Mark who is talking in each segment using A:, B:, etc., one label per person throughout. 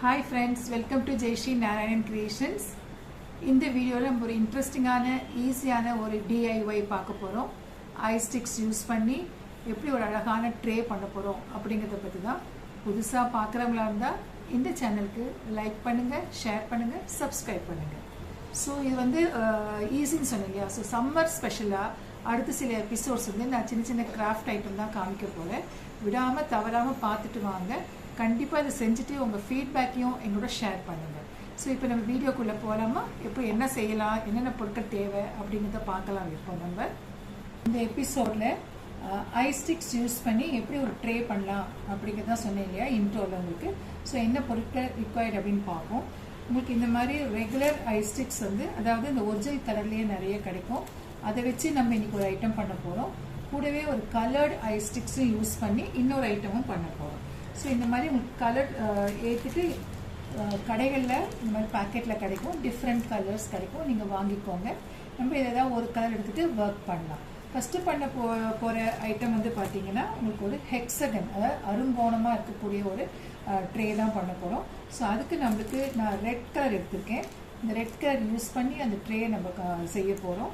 A: Hi friends welcome to Jaishree Narayanan creations இந்த வீடியோவில் நம்ம ஒரு இன்ட்ரெஸ்டிங்கான ஈஸியான ஒரு டிஐஒய் பார்க்க போகிறோம் ஐ ஸ்டிக்ஸ் யூஸ் பண்ணி எப்படி ஒரு அழகான ட்ரே பண்ண போகிறோம் அப்படிங்கிறத பற்றி தான் புதுசாக பார்க்குறவங்களா இருந்தால் இந்த சேனலுக்கு லைக் பண்ணுங்கள் ஷேர் பண்ணுங்கள் சப்ஸ்கிரைப் பண்ணுங்கள் ஸோ இது வந்து ஈஸின்னு சொன்னீங்க ஸோ சம்மர் ஸ்பெஷலாக அடுத்த சில எபிசோட்ஸ் வந்து நான் சின்ன சின்ன கிராஃப்ட் ஐட்டம் தான் காமிக்க போகிறேன் விடாமல் தவறாமல் பார்த்துட்டு வாங்க. கண்டிப்பாக இதை செஞ்சுட்டு உங்கள் ஃபீட்பேக்கையும் என்னோட ஷேர் பண்ணுங்கள் ஸோ இப்போ நம்ம வீடியோக்குள்ளே போகலாமா இப்போ என்ன செய்யலாம்? என்னென்ன பொருட்கள் தேவை? அப்படிங்கிறத பார்க்கலாம் இப்போ நம்ம. இந்த எபிசோடில் ஐ ஸ்டிக்ஸ் யூஸ் பண்ணி எப்படி ஒரு ட்ரே பண்ணலாம் அப்படிங்கிறத சொன்னேன் இல்லையா? இன்ட்ரோவில் உங்களுக்கு. ஸோ என்ன பொருட்கள் ரிக்வயர்ட் அப்படின்னு பார்ப்போம். உங்களுக்கு இந்த மாதிரி ரெகுலர் ஐஸ்டிக்ஸ் ஸ்டிக்ஸ் வந்து அதாவது இந்த ஒரிஜினல் கலர்லேயே நிறைய கிடைக்கும். அதை வச்சு நம்ம இன்னைக்கு ஒரு ஐட்டம் பண்ண போகிறோம் கூடவே ஒரு கலர்டு ஐ ஸ்டிக்ஸும் யூஸ் பண்ணி இன்னொரு ஐட்டமும் பண்ண போகிறோம் ஸோ இந்த மாதிரி உங்களுக்கு கலர் ஏற்றுட்டு கடைகளில் இந்த மாதிரி பேக்கெட்டில் கிடைக்கும். டிஃப்ரெண்ட் கலர்ஸ் கிடைக்கும். நீங்கள் வாங்கிக்கோங்க. நம்ம இதை ஏதாவது ஒரு கலர் எடுத்துகிட்டு ஒர்க் பண்ணலாம். ஃபஸ்ட்டு பண்ண போ போகிற ஐட்டம் வந்து பார்த்தீங்கன்னா உங்களுக்கு ஒரு ஹெக்ஸகன் அதாவது அருங்கோணமாக இருக்கக்கூடிய ஒரு ட்ரே தான் பண்ண போகிறோம் ஸோ அதுக்கு நம்மளுக்கு நான் ரெட் கலர் எடுத்திருக்கேன். இந்த ரெட் கலர் யூஸ் பண்ணி அந்த ட்ரேயை நம்ம செய்ய போகிறோம்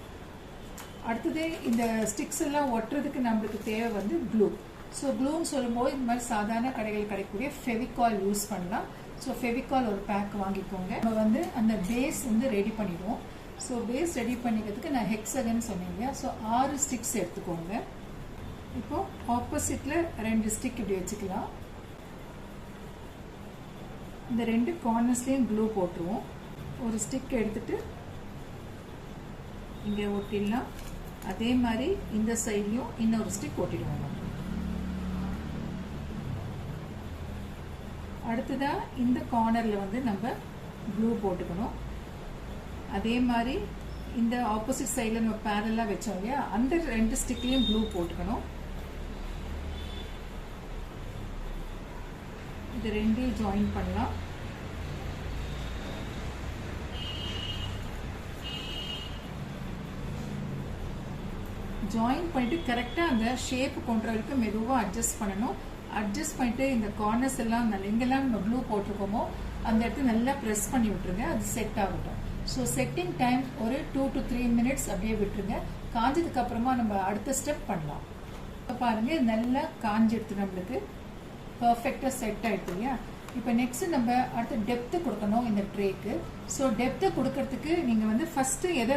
A: அடுத்தது இந்த ஸ்டிக்ஸ் எல்லாம் ஒட்டுறதுக்கு நம்மளுக்கு தேவை வந்து க்ளூ ஸோ க்ளூன்னு சொல்லும்போது இந்த மாதிரி சாதாரண கடைகள் கிடைக்கக்கூடிய ஃபெவிகால் யூஸ் பண்ணலாம். ஸோ ஃபெவிகால் ஒரு பேக் வாங்கிக்கோங்க. நம்ம வந்து அந்த பேஸ் வந்து ரெடி பண்ணிடுவோம். ஸோ பேஸ் ரெடி பண்ணிக்கிறதுக்கு நான் ஹெக்ஸகன் சொன்னேன் இல்லையா? ஸோ ஆறு ஸ்டிக்ஸ் எடுத்துக்கோங்க. இப்போ ஆப்போசிட்டில் ரெண்டு ஸ்டிக் இப்படி வச்சுக்கலாம். இந்த ரெண்டு கார்னர்ஸ்லேயும் க்ளூ போட்டுருவோம். ஒரு ஸ்டிக் எடுத்துட்டு இங்கே ஒட்டிடலாம். அதே மாதிரி இந்த சைட்லையும் இன்னொரு ஸ்டிக் ஒட்டிடுவோம். அடுத்ததாக இந்த கார்னரில் வந்து நம்ம ப்ளூ போட்டுக்கணும். அதே மாதிரி இந்த ஆப்போசிட் சைடில் நம்ம பேரலாக வச்சோம் இல்லையா? அந்த ரெண்டு ஸ்டிக்லேயும் ப்ளூ போட்டுக்கணும். இது ரெண்டையும் ஜாயின் பண்ணலாம். ஜாயின் பண்ணிட்டு கரெக்டாக அந்த ஷேப் கொண்டு வரைக்கும் மெதுவாக அட்ஜஸ்ட் பண்ணணும். அட்ஜஸ்ட் பண்ணிட்டு இந்த கார்னர்ஸ் எல்லாம் எங்கெல்லாம் நம்ம ப்ளூ போட்டிருக்கோமோ அந்த இடத்துல நல்லா ப்ரெஸ் பண்ணி விட்டுருங்க. அது செட் ஆகட்டும். ஸோ செட்டிங் டைம் ஒரு டூ டு த்ரீ மினிட்ஸ் அப்படியே விட்டுருங்க. காஞ்சதுக்கு அப்புறமா நம்ம அடுத்த ஸ்டெப் பண்ணலாம். இப்போ பாருங்க நல்லா காஞ்சிடுது நம்மளுக்கு பர்ஃபெக்டாக செட் ஆயிடுது இல்லையா? இப்போ நெக்ஸ்ட் நம்ம அடுத்த டெப்த்து கொடுக்கணும் இந்த ட்ரேக்கு ஸோ டெப்த்து கொடுக்கறதுக்கு நீங்கள் வந்து ஃபஸ்ட்டு எதை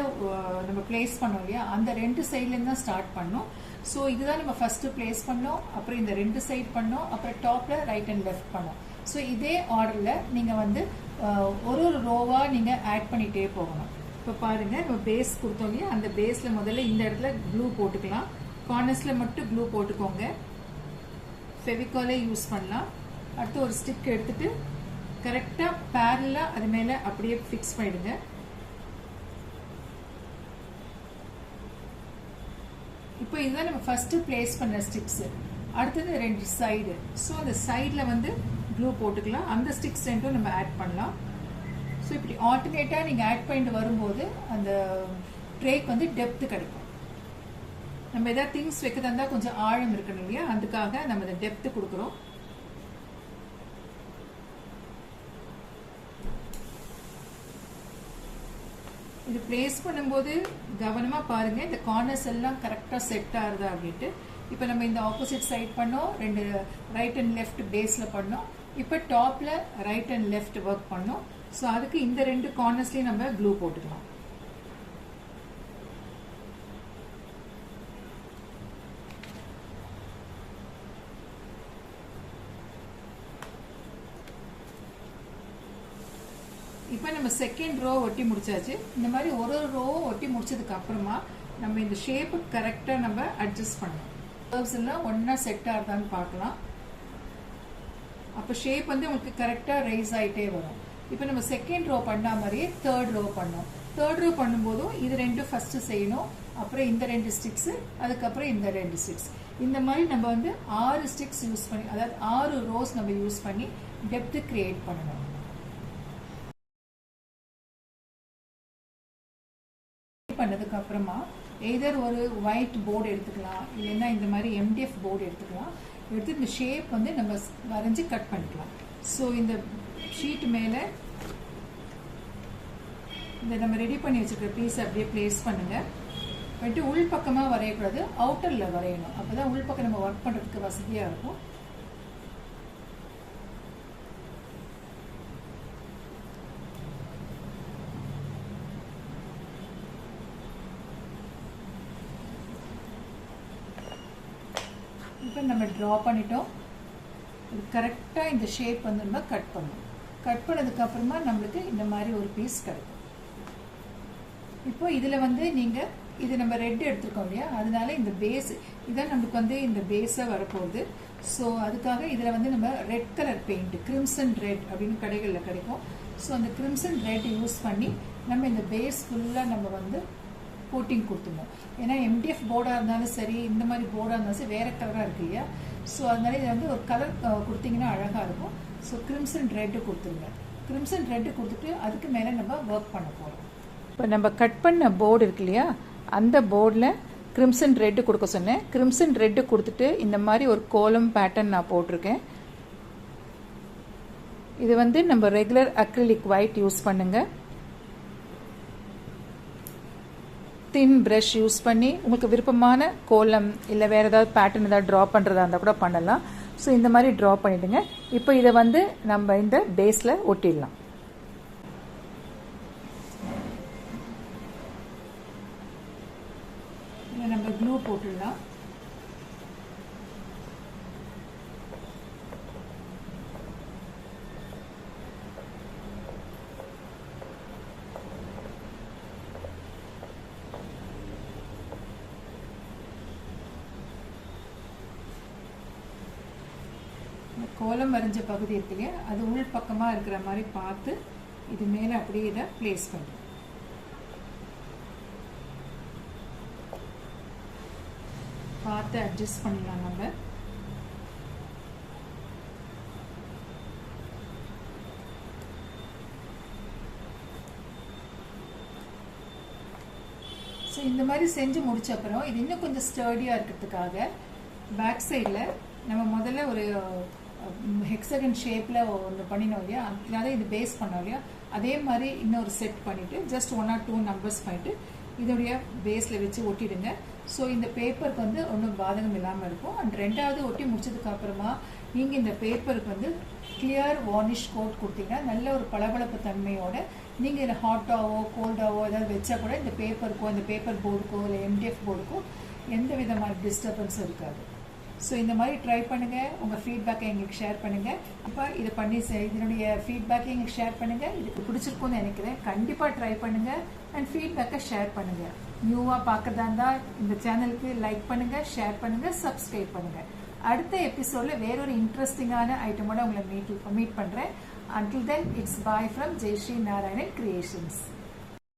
A: நம்ம பிளேஸ் பண்ணோம் இல்லையா? அந்த ரெண்டு சைட்லேருந்து தான் ஸ்டார்ட் பண்ணோம். ஸோ இதுதான் நம்ம ஃபஸ்ட்டு பிளேஸ் பண்ணோம் அப்புறம் இந்த ரெண்டு சைட் பண்ணோம் அப்புறம் டாப்பில் ரைட் அண்ட் லெஃப்ட் பண்ணோம். ஸோ இதே ஆர்டரில் நீங்கள் வந்து ஒரு ஒரு ரோவாக நீங்கள் ஆட் பண்ணிகிட்டே போகணும். இப்போ பாருங்கள் நம்ம பேஸ் கொடுத்தோம் இல்லையா? அந்த பேஸில் முதல்ல இந்த இடத்துல க்ளூ போட்டுக்கலாம். கார்னர்ஸில் மட்டும் க்ளூ போட்டுக்கோங்க. ஃபெவிகாலே யூஸ் பண்ணலாம். அடுத்து ஒரு ஸ்டிக் எடுத்துட்டு கரெக்டாக பேரலாக அது மேலே அப்படியே ஃபிக்ஸ் பண்ணிடுங்க. இப்போ இதுதான் நம்ம ஃபஸ்ட்டு பிளேஸ் பண்ண ஸ்டிக்ஸு அடுத்தது ரெண்டு சைடு ஸோ அந்த சைடில் வந்து க்ளூ போட்டுக்கலாம். அந்த ஸ்டிக்ஸ் ரெண்டும் நம்ம ஆட் பண்ணலாம். ஸோ இப்படி ஆல்டர்னேட்டாக நீங்கள் ஆட் பண்ணிட்டு வரும்போது அந்த ட்ரேக் வந்து டெப்த்து கிடைக்கும். நம்ம எதாவது திங்ஸ் வைக்கிறதா இருந்தால் கொஞ்சம் ஆழம் இருக்கணும் இல்லையா? அதுக்காக நம்ம இந்த டெப்த்து கொடுக்குறோம். இது பிளேஸ் பண்ணும்போது கவனமாக பாருங்கள் இந்த கார்னர்ஸ் எல்லாம் கரெக்டாக செட் ஆகுதா அப்படின்ட்டு. இப்போ நம்ம இந்த ஆப்போசிட் சைட் பண்ணோம். ரெண்டு ரைட் அண்ட் லெஃப்ட் பேஸில் பண்ணோம். இப்போ டாப்பில் ரைட் அண்ட் லெஃப்ட் ஒர்க் பண்ணோம். ஸோ அதுக்கு இந்த ரெண்டு கார்னர்ஸ்லேயும் நம்ம க்ளூ போட்டுக்கலாம். இப்போ நம்ம செகண்ட் ரோ ஒட்டி முடிச்சாச்சு. இந்த மாதிரி ஒரு ஒரு ரோவும் ஒட்டி முடிச்சதுக்கு அப்புறமா நம்ம இந்த ஷேப்பு கரெக்டாக நம்ம அட்ஜஸ்ட் பண்ணணும் கர்வ்ஸ் எல்லாம் ஒன்றா செட் ஆகுதான்னு பார்க்கலாம். அப்போ ஷேப் வந்து உங்களுக்கு கரெக்டாக ரைஸ் ஆகிட்டே வரும். இப்போ நம்ம செகண்ட் ரோ பண்ண மாதிரியே தேர்ட் ரோ பண்ணோம். தேர்ட் ரோ பண்ணும்போதும் இது ரெண்டும் ஃபஸ்ட்டு செய்யணும். அப்புறம் இந்த ரெண்டு ஸ்டிக்ஸு அதுக்கப்புறம் இந்த ரெண்டு ஸ்டிக்ஸ் இந்த மாதிரி நம்ம வந்து ஆறு ஸ்டிக்ஸ் யூஸ் பண்ணி அதாவது ஆறு ரோஸ் நம்ம யூஸ் பண்ணி டெப்த்து கிரியேட் பண்ணணும். பண்ணதுக்கு அப்புறமா எதர் ஒரு ஒயிட் போர்டு எடுத்துக்கலாம் இல்லைன்னா இந்த மாதிரி எம்டிஎஃப் போர்டு எடுத்துக்கலாம். எடுத்து இந்த ஷேப் வந்து நம்ம வரைஞ்சி கட் பண்ணிக்கலாம். ஸோ இந்த ஷீட் மேலே இந்த நம்ம ரெடி பண்ணி வச்சுருக்க பீஸ் அப்படியே ப்ளேஸ் பண்ணுங்கள் வந்துட்டு உள் பக்கமாக வரையக்கூடாது அவுட்டரில் வரையணும். அப்போ தான் உள் பக்கம் நம்ம ஒர்க் பண்ணுறதுக்கு வசதியாக இருக்கும். இப்போ நம்ம ட்ரா பண்ணிட்டோம். இது கரெக்டாக இந்த ஷேப் வந்து நம்ம கட் பண்ணணும். கட் பண்ணதுக்கப்புறமா நம்மளுக்கு இந்த மாதிரி ஒரு பீஸ் கிடைக்கும். இப்போ இதில் வந்து நீங்கள் இது நம்ம ரெட் எடுத்துருக்கோம் இல்லையா? அதனால இந்த பேஸ் இதான் நம்மளுக்கு வந்து இந்த பேஸாக வரப்போகுது. ஸோ அதுக்காக இதில் வந்து நம்ம red colour paint crimson red அப்படின்னு கடைகளில் கிடைக்கும். ஸோ அந்த கிரிம்சன் ரெட் யூஸ் பண்ணி நம்ம இந்த பேஸ் ஃபுல்லாக நம்ம வந்து கோட்டிங் கொடுத்துருவோம் ஏன்னா எம்டிஎஃப் போர்டாக இருந்தாலும் சரி இந்த மாதிரி போர்டாக இருந்தாலும் சரி வேறு கலராக இருக்கு இல்லையா? ஸோ அதனால இது வந்து ஒரு கலர் கொடுத்தீங்கன்னா அழகாக இருக்கும். ஸோ கிரிம்சன் ரெட்டு கொடுத்துருங்க. கிரிம்சன் ரெட்டு கொடுத்துட்டு அதுக்கு மேலே நம்ம ஒர்க் பண்ண போகிறோம் இப்போ நம்ம கட் பண்ண போர்டு இருக்கு இல்லையா? அந்த போர்டில் கிரிம்சன் ரெட்டு கொடுக்க சொன்னேன். கிரிம்சன் ரெட்டு கொடுத்துட்டு இந்த மாதிரி ஒரு கோலம் பேட்டர்ன் நான் போட்டிருக்கேன். இது வந்து நம்ம ரெகுலர் அக்ரிலிக் ஒயிட் யூஸ் பண்ணுங்கள் தின் ப்ரஷ் யூஸ் பண்ணி உங்களுக்கு விருப்பமான கோலம் இல்லை வேறு ஏதாவது பேட்டர்ன் ஏதாவது ட்ரா பண்ணுறதா இருந்தால் கூட பண்ணலாம். ஸோ இந்த மாதிரி ட்ரா பண்ணிவிடுங்க இப்போ இதை வந்து நம்ம இந்த பேஸில் ஒட்டிடலாம். நம்ம க்ளூ போட்டுடலாம். கோலம் வரைஞ்ச பகுதி இருக்கு இல்லையா அது உள் பக்கமாக இருக்கிற மாதிரி பார்த்து இது மேலே அப்படியே இதை ப்ளேஸ் பண்ணுறோம் பார்த்து அட்ஜஸ்ட் பண்ணிடலாம் நம்ம. ஸோ இந்த மாதிரி செஞ்சு முடிச்ச அப்புறம் இது இன்னும் கொஞ்சம் ஸ்டர்டியாக இருக்கிறதுக்காக பேக் சைடில் நம்ம முதல்ல ஒரு ஹெக்ஸகன் ஷேப்பில் ஒன்று பண்ணினோம் இல்லையா? அதாவது இது பேஸ் பண்ணோம் இல்லையா? அதே மாதிரி இன்னொரு செட் பண்ணிவிட்டு just one or two numbers பண்ணிவிட்டு இதோடைய பேஸில் வச்சு ஒட்டிடுங்க. ஸோ இந்த பேப்பருக்கு வந்து ஒன்றும் பாதகம் இல்லாமல் இருக்கும். அண்ட் ரெண்டாவது ஒட்டி முடிச்சதுக்கு அப்புறமா நீங்கள் இந்த பேப்பருக்கு வந்து கிளியர் வார்னிஷ் கோட் கொடுத்தீங்கன்னா நல்ல ஒரு பளபளப்பு தன்மையோட நீங்கள் இதில் ஹாட்டாவோ கோல்டாவோ ஏதாவது வச்சா கூட இந்த பேப்பருக்கோ இந்த பேப்பர் போர்டுக்கோ இல்லை எம்டிஎஃப் போர்டுக்கோ எந்த விதமான டிஸ்டர்பன்ஸும் இருக்காது. ஸோ இந்த மாதிரி ட்ரை பண்ணுங்கள் உங்கள் ஃபீட்பேக்கை எங்களுக்கு ஷேர் பண்ணுங்கள் அப்போ இதை பண்ணி இதனுடைய ஃபீட்பேக்கை எங்களுக்கு ஷேர் பண்ணுங்கள் இதுக்கு பிடிச்சிருக்கும்னு நினைக்கிறேன். கண்டிப்பாக ட்ரை பண்ணுங்கள் அண்ட் ஃபீட்பேக்கை ஷேர் பண்ணுங்கள் நியூவாக பார்க்குறதா இருந்தால் இந்த சேனலுக்கு லைக் பண்ணுங்கள் ஷேர் பண்ணுங்கள் சப்ஸ்கிரைப் பண்ணுங்கள் அடுத்த எபிசோடில் வேறொரு இன்ட்ரெஸ்டிங்கான ஐட்டமோட உங்களை மீட் மீட் பண்ணுறேன் until then it's bye from Jaishree Narayanan creations